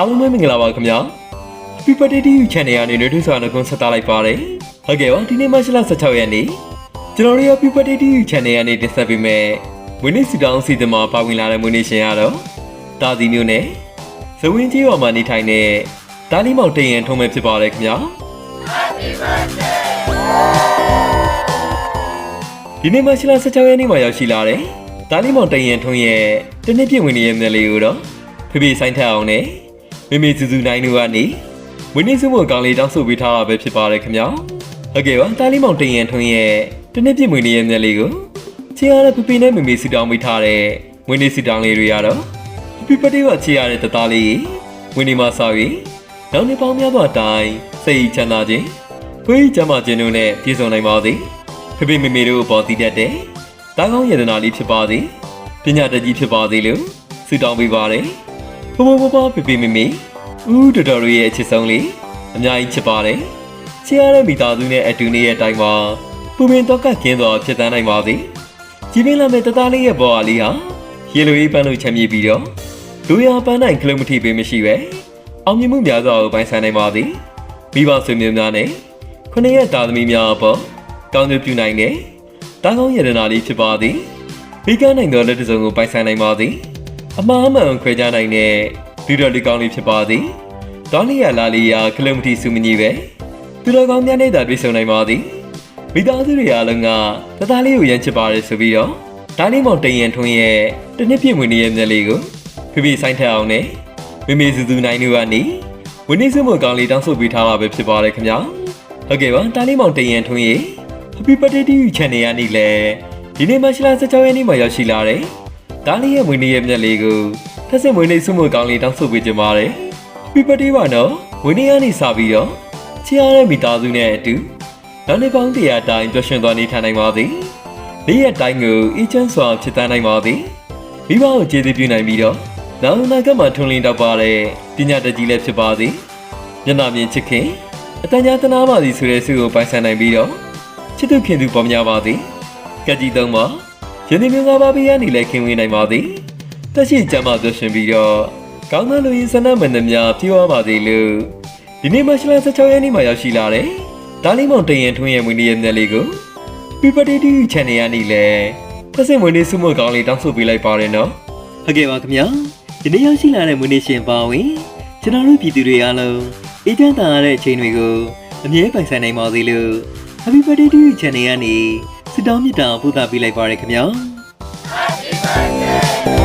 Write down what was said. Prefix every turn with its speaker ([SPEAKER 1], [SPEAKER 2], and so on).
[SPEAKER 1] အားလုံးပဲမင်္ဂလာပါခင်ဗျာ Happy Birthday to you channel ကနေနှွေးထွေးစွာနှုတ်ခွန်းဆက်သလိုက်ပါတယ်ဟုတ်ကဲ့ပါဒီနေ့မတ်လ16ရက်နေ့ကျွန်တော်တို့ရဲ့ Happy Birthday to you channel ကနေတင်ဆက်ပေးမယ်ဝင်းနေစီတောင်းစီတမှာပါဝင်လာတဲ့မွေးနေ့ရှင်ကတော့တာစီမျိုးနဲ့ဇဝင်းကြီးရွာမှာနေထိုင်တဲ့တာလီမောင်တရင်ထုံးမဲ့ဖြစ်ပါတယ်ခင်ဗျာဒီနေ့မတ်လ16ရက်နေ့မှာရောက်ရှိလာတဲ့တာလီမောင်တရင်ထုံးရဲ့တနေ့ပြည့်ဝင်နေတဲ့မြက်လေးကိုတော့ဖေဖေဆိုင်ထက်အောင်နဲ့ မေမေစူစူနိုင်တို့ကနေဝင်းနေစုမို့ကောင်းလေးတောင်းဆိုပေးထားတာပဲဖြစ်ပါတယ်ခင်ဗျာဟုတ်ကဲ့ပါတာလီမောင်တရင်ထုံးရဲ့တနေ့ပြည့်ဝင်နေတဲ့မြက်လေးကိုချေရတဲ့ဖေဖေနဲ့မေမေစီတောင်းပေးထားတဲ့ဝင်းနေစီတောင်းလေးတွေကတော့ Happy birthday ကချေရတဲ့တသားလေးဝင်းနေမှာဆောက်ရင်နောက်နှစ်ပေါင်းများစွာတိုင်စိတ်ချမ်းသာခြင်းဖွေးချမ်းသာခြင်းတို့နဲ့ပြည့်စုံနိုင်ပါစေဖေဖေမေမေတို့အပေါ်တည်တတ်တဲ့တာကောင်းယန္တနာလေးဖြစ်ပါစေပညာတတ်ကြီးဖြစ်ပါစေလို့ဆုတောင်းပေးပါတယ် ဘဘဘဘဖေဖေမေမေဦးတော်တော်ရဲ့အချစ်ဆုံးလေးအများကြီးချစ်ပါတယ်ချေရတဲ့မိသားစုနဲ့အတူနေတဲ့အတိုင်းမှာပူပင်တော့ကကင်းစွာဖြစ်တန်းနိုင်ပါစေကြီးပင်လာမဲ့တသားလေးရဲ့ဘော်အားလေးဟာရေလိုရေးပန်းလို့ချမ်းမြေပြီးတော့လူရပန်းနိုင်ကလမတီပေးမရှိပဲအောင်မြင်မှုများစွာကိုပိုင်ဆိုင်နိုင်ပါသည်မိဘဆွေမျိုးများနဲ့ခုနှစ်ရက်တာသမီများအပေါ်ကောင်းကျိုးပြုနိုင်တဲ့တာကောင်းရတနာလေးဖြစ်ပါသည်မိကနိုင်သောလက်တစုံကိုပိုင်ဆိုင်နိုင်ပါသည် အမှားအမှန်ခွဲခြားနိုင်တဲ့လူတော်လေးကောင်းလေးဖြစ်ပါသည်တောင်းလျာလာလီယာကလမတီစုမညီပဲသူတော်ကောင်းများနဲ့သာတွေ့ဆုံနိုင်ပါသည်မိသားစုတွေအားလုံးကတသားလေးကိုရမ်းချစ်ပါတယ်ဆိုပြီးတော့ဒါလေးမောင်တရင်ထွန်းရဲ့တစ်နှစ်ပြည့်ဝင်နေတဲ့မျက်လေးကိုဖိဖိဆိုင်ထက်အောင်နဲ့မေမေစုစုနိုင်တို့ကနေဝင်းနေစုမကောင်းလေးတောင်းဆိုပေးထားတာပဲဖြစ်ပါတယ်ခင်ဗျာဟုတ်ကဲ့ပါတားလေးမောင်တရင်ထွန်းရေ Happy Birthday to you channel ကနေလေဒီနေ့မတ်လ16ရက်နေ့မှာရောက်ရှိလာတယ် တားလေးရဲ့ဝင်းနေရဲ့မျက်လေးကိုထက်စင်ဝင်းနေစုမကောင်းလေးတောင်းဆိုပေးကြပါတယ် Happy Birthday ပါနော်ဝင်းနေကနေစပြီးတော့ချီရတဲ့မိသားစုနဲ့အတူနောက်နေ့ပေါင်းတရားတိုင်းပျော်ရွှင်သွားနေထိုင်နိုင်ပါသည်နေ့ရက်တိုင်းကိုအေးချမ်းစွာဖြစ်တန်းနိုင်ပါသည်မိဘကိုကျေးဇူးပြုနိုင်ပြီးတော့နောက်နာကမှာထွန်းလင်းတော့ပါတဲ့ပညာတတ်ကြီးလည်းဖြစ်ပါစေမျက်နှာမြင်ချစ်ခင်အတန်ကြာတနာပါစီဆိုတဲ့ဆုကိုပိုင်ဆိုင်နိုင်ပြီးတော့ချစ်သူခင်သူပေါ်များပါသည်ကက်ကြီးသုံးပါ ယနေ့မျိုးငါးပါးပြရနေလဲခင်ဝင်နိုင်ပါသည်တက်ရှိကြမှာပြောရှင်ပြီးတော့ကောင်းသောလူရင်းစနမန္တများပြေဝပါစေလို့ဒီနေ့မှရှလ16ရက်နေ့မှာရောက်ရှိလာတဲ့ဒါလေးမောင်တရင်ထွန်းရဲ့မွေးနေ့ရဲ့မျက်လေးကို PPTV channel ကနေလဲတက်စင်မွေးနေ့စုမကောင်းလေးတောင်းဆိုပေးလိုက်ပါတယ်နော်ဟုတ်ကဲ့ပါခင်ဗျာဒီနေ့ရောက်ရှိလာတဲ့မွေးနေ့ရှင်ပါဝင်ကျွန်တော်တို့ပြည်သူတွေအားလုံးအေးချမ်းသာရတဲ့အချိန်တွေကိုအမြဲပိုင်ဆိုင်နိုင်ပါစေလို့ Happy Birthday to you channel ကနေ ဆုတောင်းမေတ္တာပို့သပေးလိုက်ပါရခင်ဗျာ Happy Birthday